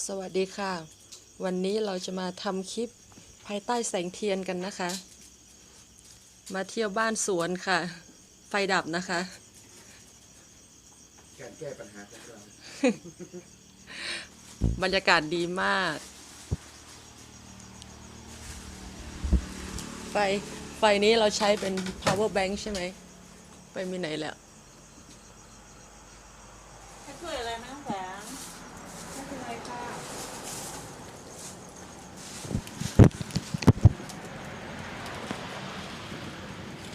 สวัสดีค่ะ วันนี้เราจะมาทำคลิปภายใต้แสงเทียนกันนะคะ มาเที่ยวบ้านสวนค่ะ ไฟดับนะคะ การแก้ปัญหาของเรา บรรยากาศดีมาก ไฟ ไฟนี้เราใช้เป็น power bank ใช่ไหม ไปมีไหนแล้ว ให้ช่วยอะไรไหมน้องแสงไม่เป็นไรค่ะ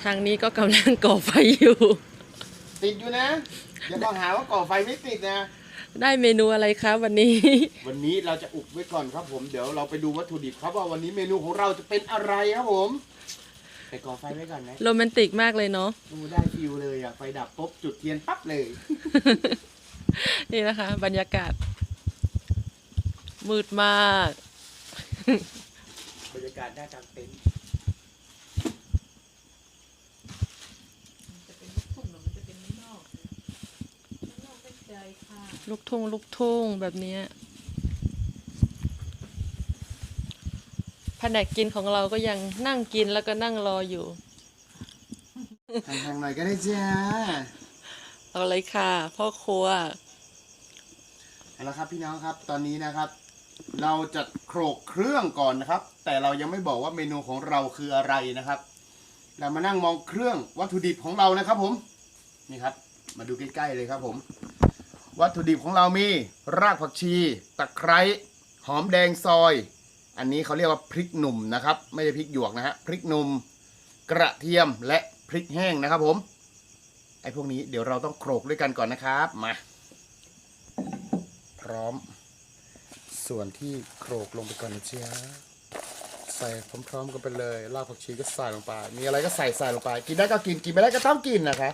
ทางนี้ก็กำลังก่อไฟอยู่ ติดอยู่นะ อย่าต้องหาว่าก่อไฟไม่ติดนะ ได้เมนูอะไรคะวันนี้ วันนี้เราจะอุบไว้ก่อนครับผมเดี๋ยวเราไปดูวัตถุดิบครับว่าวันนี้เมนูของเราจะเป็นอะไรครับผมไปก่อไฟไว้ก่อนไหมโรแมนติกมากเลยเนาะดูได้ฟิวเลยอะไฟดับปุ๊บจุดเทียนปั๊บเลย นี่นะคะ บรรยากาศ มืดมาก บรรยากาศหน้ากลางเต็นท์ จะเป็นลูกทุ่งหรือมันจะเป็นข้างนอกข้างนอกไม่ใจค่ะ ลูกทุ่งลูกทุ่งแบบเนี้ยแผนกกินของเราก็ยังนั่งกินแล้วก็นั่งรออยู่ทางทางหน่อยก็ได้จ้าเอาเลยค่ะ พ่อครัวเอาละครับพี่น้องครับตอนนี้นะครับ เราจะโขลกเครื่องก่อนนะครับ แต่เรายังไม่บอกว่าเมนูของเราคืออะไรนะครับ เรามานั่งมองเครื่องวัตถุดิบของเรานะครับ ผมนี่ครับ มาดูใกล้ๆเลยครับ ผม วัตถุดิบของเรามีรากผักชี ตะไคร้หอมแดงซอย อันนี้เขาเรียกว่าพริกหนุ่มนะครับ ไม่ใช่พริกหยวกนะฮะพริกหนุ่มกระเทียมและพริกแห้งนะครับผมไอ้พวกนี้เดี๋ยวเราต้องโขลกด้วยกันก่อนนะครับมาพร้อม ส่วนที่โขลกลงไปก่อนนะเจ๊ะใส่พร้อมๆกันไปเลยรากผักชีก็ใส่ลงไป มีอะไรก็ใส่ใส่ลงไป กินได้ก็กินกินไม่ได้ก็ต้องกินนะคะ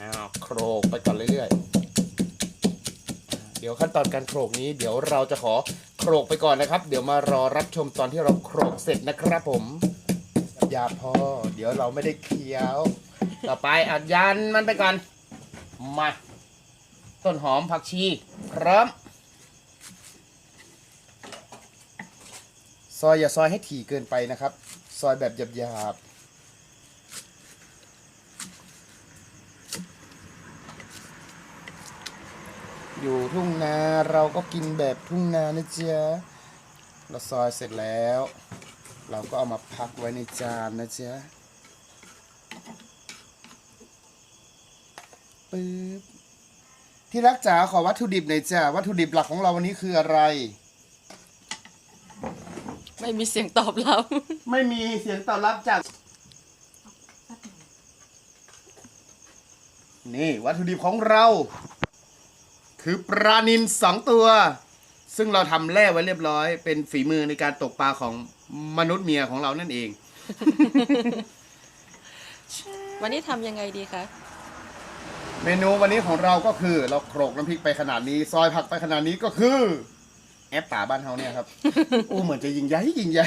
อ้าวโขลกไปก่อนเรื่อยๆเดี๋ยวขั้นตอนการโขลกนี้เดี๋ยวเราจะขอโขลกไปก่อนนะครับ เดี๋ยวมารอรับชมตอนที่เราโขลกเสร็จนะครับผม อย่าพอ เดี๋ยวเราไม่ได้เคี้ยว ต่อไปอัดยันมันไปก่อน มา ต้นหอมผักชีพร้อมซอยอย่าซอยให้ถี่เกินไปนะครับ ซอยแบบหยาบ อยู่ทุ่งนาเราก็กินแบบทุ่งนานะจ๊ะเราซอยเสร็จแล้ว เราก็เอามาพักไว้ในจานนะจ๊ะปึ๊บที่รักจ๋าขอวัตถุดิบหน่อยจ้าวัตถุดิบหลักของเราวันนี้คืออะไร ไม่มีเสียงตอบรับ ไม่มีเสียงตอบรับจากนี่วัตถุดิบของเรา คือปลานินสองตัว ซึ่งเราทำแร่ไว้เรียบร้อย เป็นฝีมือในการตกปลาของมนุษย์เมียของเรานั่นเอง วันนี้ทำยังไงดีคะเมนูวันนี้ของเราก็คือเราโขลกน้ำพริกไปขนาดนี้ ซอยผักไปขนาดนี้ก็คือ แอปป่าบ้านเฮาเนี่ยครับ อู้เหมือนจะยิงใหญ่ยิงใหญ่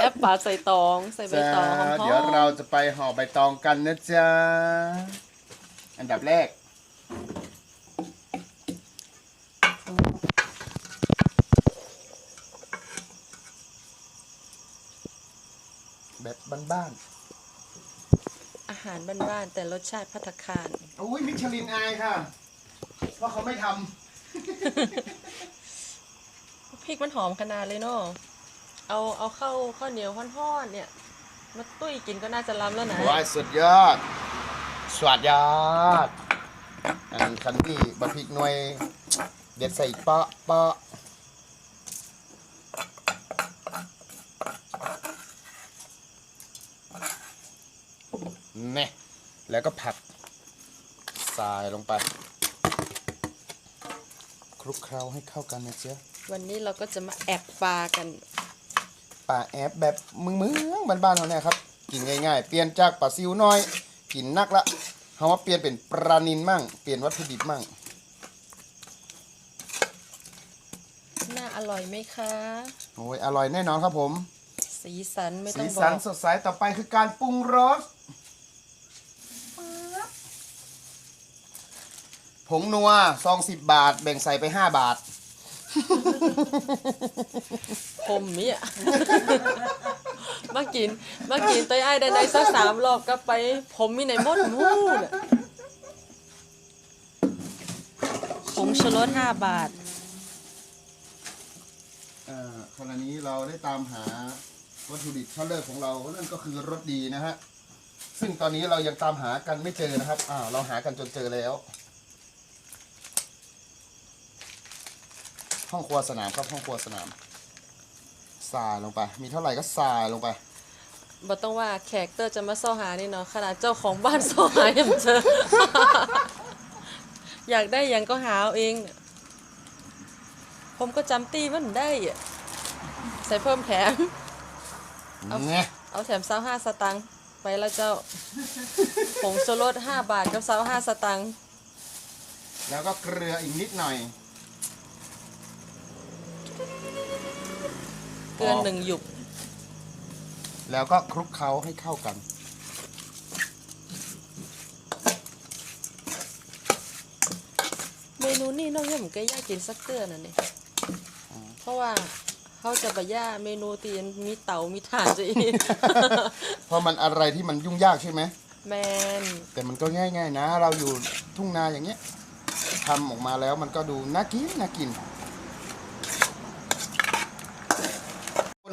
แอปปลาใส่ตองใส่ใบจ้าตองหอมๆ เดี๋ยวเราจะไปห่อใบตองกันนะจ๊ะ อันดับแรก แบบบ้านอาหารบ้านๆแต่รสชาติพัตตาคาร ๆอุ้ยมิชลินอายค่ะ เพราะเขาไม่ทพริกมันหอมขนาดเลยเนาะเอาเอาเข้าข้าวเหนียวห่อนๆเนี่ย มาตุ้ยกินก็น่าจะล้ำแล้วนะำว้ายสุดยอด สวัสดยอด อันคันที่บะพริกหน่วย เด็ดใส่เปาะเปาะเน่แล้วก็ผัดทรายลงไป คลุกเคล้าให้เข้ากันนะเจ๊ะวันนี้เราก็จะมาแอบปลากันป่าแอบแบบเมืองเมืองบ้านๆเราเนี่ยครับ กินง่ายๆ เปลี่ยนจากปลาซิวน้อย กินนักละ เขามาเปลี่ยนเป็นปลานินมั่ง เปลี่ยนวัตถุดิบมั่ง น่าอร่อยไหมคะ โอ้ยอร่อยแน่นอนครับผม สีสันไม่ต้สีองบสัอนกสดใสต่อไปคือการปรุงรสผงนัวซองสิบบาท แบ่งใส่ไปห้าบาทผมเนี่ย มากินมากินต้ยไอ้ได้ในสักสามรอบก็ไป ผมมีไหนหมดมูเนี่ยผงชูรสห้าบาท เอ่อขณะนี้เราได้ตามหาวัตถุดิบชั้นเลิศของเรานั่นก็คือรสดีนะฮะ ซึ่งตอนนี้เรายังตามหากันไม่เจอนะครับอ่าเราหากันจนเจอแล้ว ห้องครัวสนามครับห้องครัวสนาม สายลงไป มีเท่าไหร่ก็สายลงไปบ่ต้องว่าแขกเตอร์จะมาเซ้าหานี่เนาะขนาดเจ้าของบ้านเซ้าหายังเจอ อยากได้หยังก็หาเอาเอง ผมก็จำตีมันได้อะใส่เพิ่มแถม เอา เนี่ยเอาแถมซาวห้าสตังค์ไปแล้วเจ้า ผงชูรสห้าบาทกับซาวห้าสตังค์ แล้วก็เกลืออีกนิดหน่อย กลือหนึ่งหยุบแล้วก็คลุกเคล้าให้เข้ากัน เมนูนี่น้องเนี่ยผมก็อยากกินสักเตือนน่ะนี่เพราะว่าเขาจะบะย่าเมนูตีนมีเตามีถ่านจะอีกเพราะมันอะไรที่มันยุ่งยากใช่ไหมแมนแต่มันก็ง่ายๆนะ เราอยู่ทุ่งนาอย่างเงี้ยทำออกมาแล้วมันก็ดูน่ากินน่ากินบน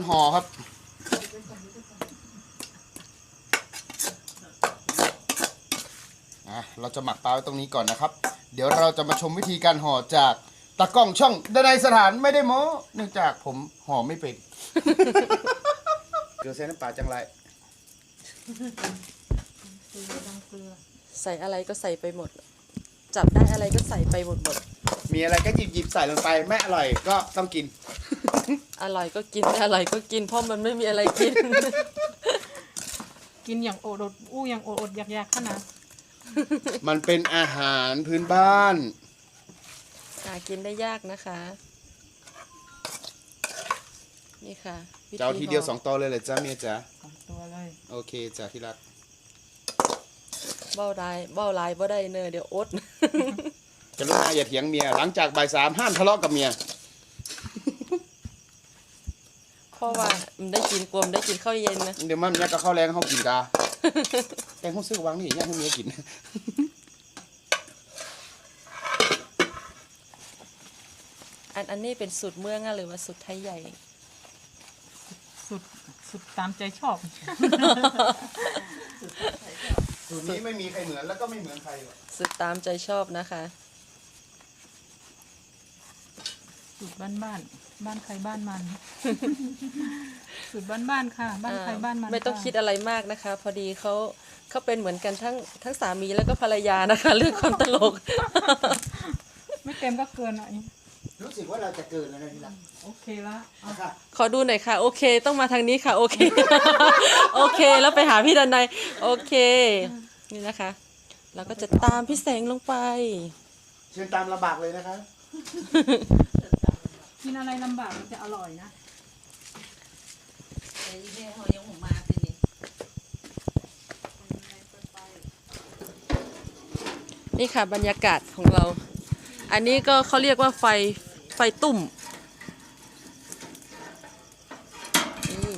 ห่อครับอะเราจะหมักปลาไว้ตรงนี้ก่อนนะครับ เดี๋ยวเราจะมาชมวิธีการห่อจากตากล้องช่องดนายสถานไม่ได้โม้เนื่องจากผมห่อไม่เป็น เกลือเส้นน้ำปลาจังไรเกลือดังเกลือใส่อะไรก็ใส่ไปหมด จับได้อะไรก็ใส่ไปหมดหมด มีอะไรก็หยิบหยิบใส่ลงไปไม่อร่อยก็ต้องกิน อร่อยก็กินไม่อร่อยก็กิน เพราะมันไม่มีอะไรกิน กินอย่างโอดอดอู้อย่างโอดอดอยากอยากขนาดมันเป็นอาหารพื้นบ้าน หากินได้ยากนะคะ นี่ค่ะวิธีเจ้าทีเดียวห่สองตัวเลยเลยจ้าเมียจ๋าสองตัวเลยโอเคจ้าที่รักเบ้าได้เบ้าลายบ่ได้เนอะเดี๋ยวอดจะรู้นาอย่าเถียงเมีย หลังจากบ่ายสามห้ามทะเลาะกับเมีย เพ ราะว่ามันได้กินกลมได้กินข้าวเย็นนะเดี๋ยวมันเนี่ยก็เข้าวแรงเขากินกาแกงข้าวซื้อวางนี่เนี่ยให้เมียกินอันอันนี้เป็นสูตรเมืองอะหรือว่าสูตรไทยใหญ่ สุดสุดตามใจชอบ สูตรนี้ไม่มีใครเหมือนแล้วก็ไม่เหมือนใครหรอกสูตรตามใจชอบนะคะ สุดบ้านบ้าน บ้านใครบ้านมัน สุดบ้านบ้านค่ะ บ้านใครบ้านมันไม่ต้องะคิดอะไรมากนะคะ พอดีเขาเขาเป็นเหมือนกันทั้งทั้งสามีแล้วก็ภรรยานะคะ เรื่องความตลก ไม่เต็มก็เกินหน่อยรู้สึกว่าเราจะเกินแล้วนะที่รักโอเคละเอาค่ะขอดูหน่อยค่ะ โอเค ต้องมาทางนี้ค่ะ โอเค โอเค แล้วไปหาพี่ดันในยโอเค นี่นะคะเราก็จะตามพี่แสงลงไป เชิญตามลำบากเลยนะคะ กินอะไรลำบากมันจะอร่อยนะนี่ค่ะบรรยากาศของเรา อันนี้ก็เขาเรียกว่าไฟไฟตุ่มนี่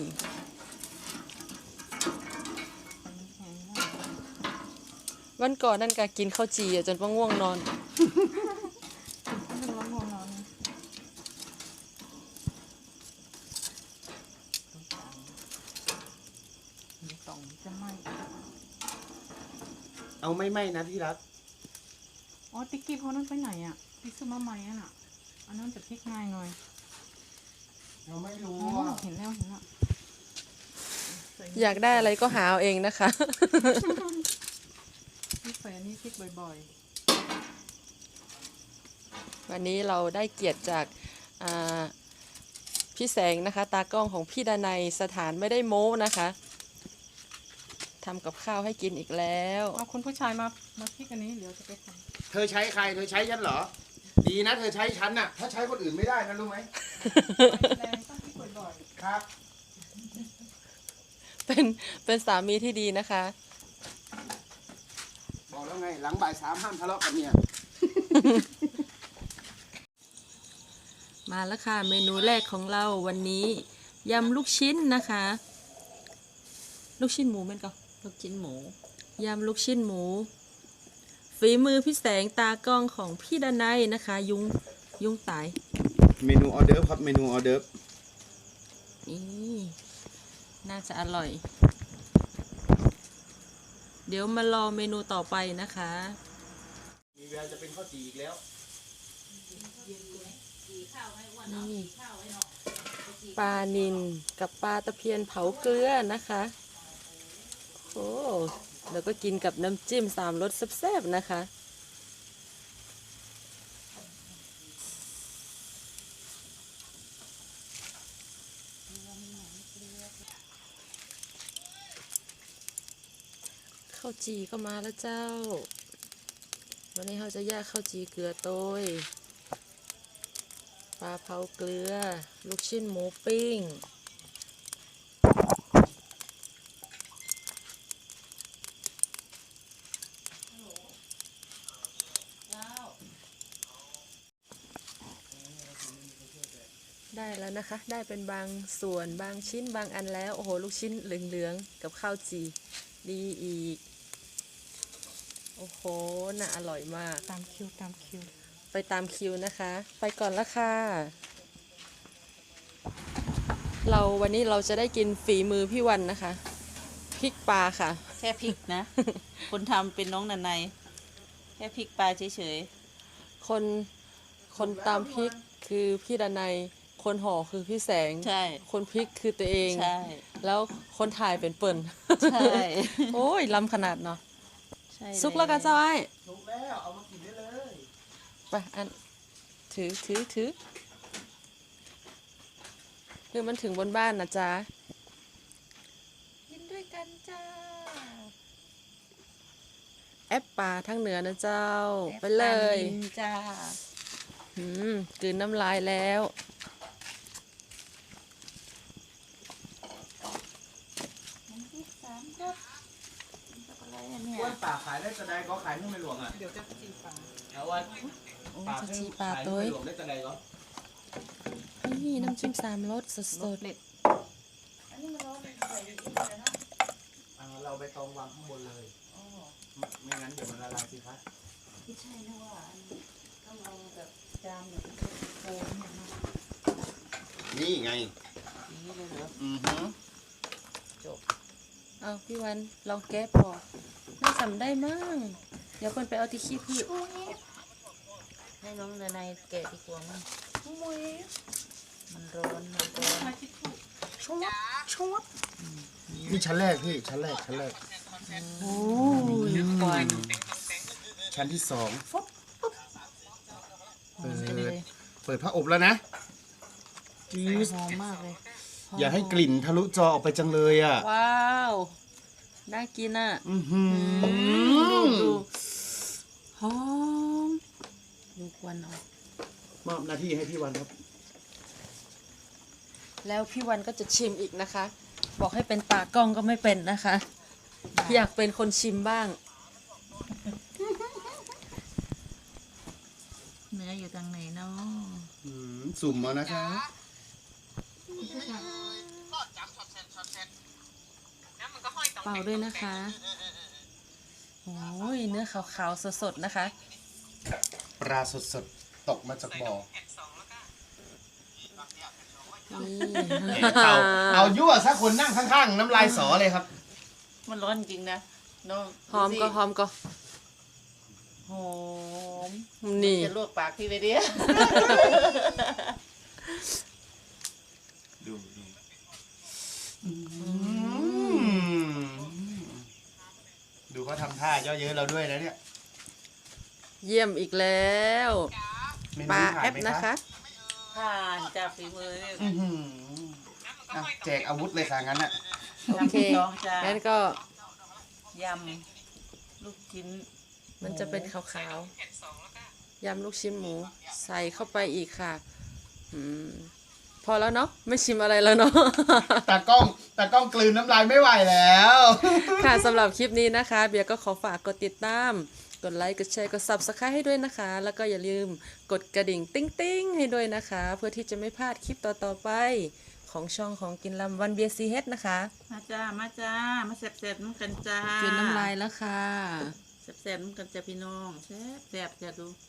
วันก่อนนั่นก็กินข้าวจีอะจนว่าง่วงนอนมันร้อนร้อนร้อนสอง จะไหมเอาไม่ไม่นะที่รัก อ๋อติ๊กกี้เขานั่นไปไหนอะติ๊กซื้อมาใหม่อะน่ะอันนั้นจะพลิกง่ายหน่อยเราไม่รู้อ๋อว่าเห็นแล้วเห็นแล้วอยากได้อะไรก็หาเอาเองนะคะพลิกใส่อันนี้พลิกบ่อยวันนี้เราได้เกียรติจากอ่าพี่แสงนะคะ ตากล้องของพี่ดานัยสถานไม่ได้โม้นะคะ ทำกับข้าวให้กินอีกแล้วๆเอาคุณผู้ชายมามาพลิกอันนี้เดี๋ยวจะไปทำเธอใช้ใคร เธอใช้ฉันเหรอ ดีนะ เธอใช้ฉันน่ะ ถ้าใช้คนอื่นไม่ได้นะรู้ไหมแรงต้องพลิกบ่อยครับ เป็นเป็นสามีที่ดีนะคะ บอกแล้วไง หลังบ่ายสามห้ามทะเลาะกับเมียมาแล้วค่ะ เมนูแรกของเราวันนี้ยำลูกชิ้นนะคะ ลูกชิ้นหมูแม่นก็ ลูกชิ้นหมูยำลูกชิ้นหมู ฝีมือพี่แสงตากล้องของพี่ดนัยนะคะ ยุงยุงตาย เมนูออเดิร์ฟครับ เมนูออเดิร์ฟนี่น่าจะอร่อย เดี๋ยวมารอเมนูต่อไปนะคะ มีแววจะเป็นข้าวจีอีกแล้วนี่ปลานินกับปลาตะเพียนเผาเกลือนะคะ โอ้แล้วก็กินกับน้ำจิ้มสามรสแซ่บๆนะคะ ข้าวจีก็มาแล้วเจ้า วันนี้เราจะย่างข้าวจีเกลือโต้ยปลาเผาเกลือ ลูกชิ้นหมูปิ้ง แล้วนะคะ ได้เป็นบางส่วนบางชิ้นบางอันแล้ว โอ้โห ลูกชิ้นเหลืองๆ กับข้าวจีดีอีก โอ้โห น่าอร่อยมาก ตามคิวตามคิว ไปตามคิวนะคะ ไปก่อนละค่ะ เราวันนี้เราจะได้กินฝีมือพี่วันนะคะ พริกปลาค่ะ แค่พริกนะ คนทำเป็นน้องนันในแค่พริกปลาเฉยคนคนตามพริกคือพี่ดนัย คนห่อคือพี่แสงๆใช่ คนพริกคือตัวเอง ใช่ แล้วคนถ่ายเป็นเปิ่นใช่ โอ้ยล้ำขนาดเนาะใช่ซุกแล้วกันเจ้าไอ้ถูกแล้ว เอามากินได้เลยไปอันถือถือถือคือมันถึงบนบ้านนะจ๊ะ กินด้วยกันจ้าแอปป่าทั้งเหนือนะเจ้า ไปเลยแอปปลานินจ้า อืมกลืนน้ำลายแล้ว อะไรอะ เนี่ยว่าป่าขายได้จะได้ก็ขายให้ไม่หลวงอะเดี๋ยวจะจีปลาเอาว่าโอ้ป่าจะให้ชีปลาขายให้ตัวไม่หลวงได้จะได้ก็นี่น้ำจิ้มสามรสสดเล็ดอ่าเราไปตองวางข้างบนเลยไม่ไม่งั้นเดี๋ยวมันละลายสิคะไม่ใช่นะว่าอันนี้ต้องเอาแบบจานแบบโฟมเนี่ยมานี่ไง อย่างนี้เลยเหรออือฮึๆเอาพี่วันลองแก้พอน่าจำได้มั่งเดี๋ยวคนไปเอาที่ขี้พืชให้น้องนันในแกะดีกว่ามั้งมันร้อนมันร้อนมาคิดถูกนี่ชั้นแรกพี่ชั้นแรกชั้นแรกโอ้ยควันชั้นที่สองฟบปุ๊บเปิไปเลดยเปิดผ้าอบแล้วนะจี๊ดหอมมากเลย อย่าให้กลิ่นทะลุจอออกไปจังเลยอะ ว้าว น่ากินอะอือหือดูหอมดูควันออกมอบหน้าที่ให้พี่วันครับ แล้วพี่วันก็จะชิมอีกนะคะ บอกให้เป็นตากล้องก็ไม่เป็นนะคะ อยากเป็นคนชิมบ้าง เนื้ออยู่ทางไหนเนาะอืมสุ่มเอานะคะ เปล่าด้วยนะคะโอ้ยเนื้อขาวๆสดๆนะคะ ปลาสดๆตกมาจากบ่อนี่เอาเอายั่วซะคนนั่งข้างๆ น้ำลายสอเลยครับ มันร้อนจริงนะน้องหอมก็หอมก็หอมนี่จะลวกปากพี่ไปดิดูดูดูเขา ทำท่าเย่อเยอะเราด้วยนะเนี่ยเยี่ยมอีกแล้วเมนูปลาผ่าแอนปไหมนะคะ ผ่านจากฝีมือเนี่ยอื้อหืออะแจกอาวุธเลยค่ะงั้นอะโอเคน้องจ้างั้นก็ยำลูกชิ้นมันจะเป็นขาวๆยำลูกชิ้นหมู ใส่เข้าไปอีกค่ะอืม พอแล้วเนาะไม่ชิมอะไรแล้วเนาะ ตากล้องตากล้องกลืนน้ำลายไม่ไหวแล้ว ค่ะสำหรับคลิปนี้นะคะ เบียร์ก็ขอฝากกดติดตาม กดไลค์กดแชร์กด subscribe ให้ด้วยนะคะ แล้วก็อย่าลืมกดกระดิ่งติ้งติ้งๆให้ด้วยนะคะ เพื่อที่จะไม่พลาดคลิปต่อๆไป ของช่องของกินลำวันเบียร์ซีเฮดนะคะมาจ้า มาจ้า มาแซ่บๆน้ำกันจ้าเกินน้ำลายแล้วค่ะแซ่บๆน้ำกันจ้าพี่น้องแซ่บๆจะดูอ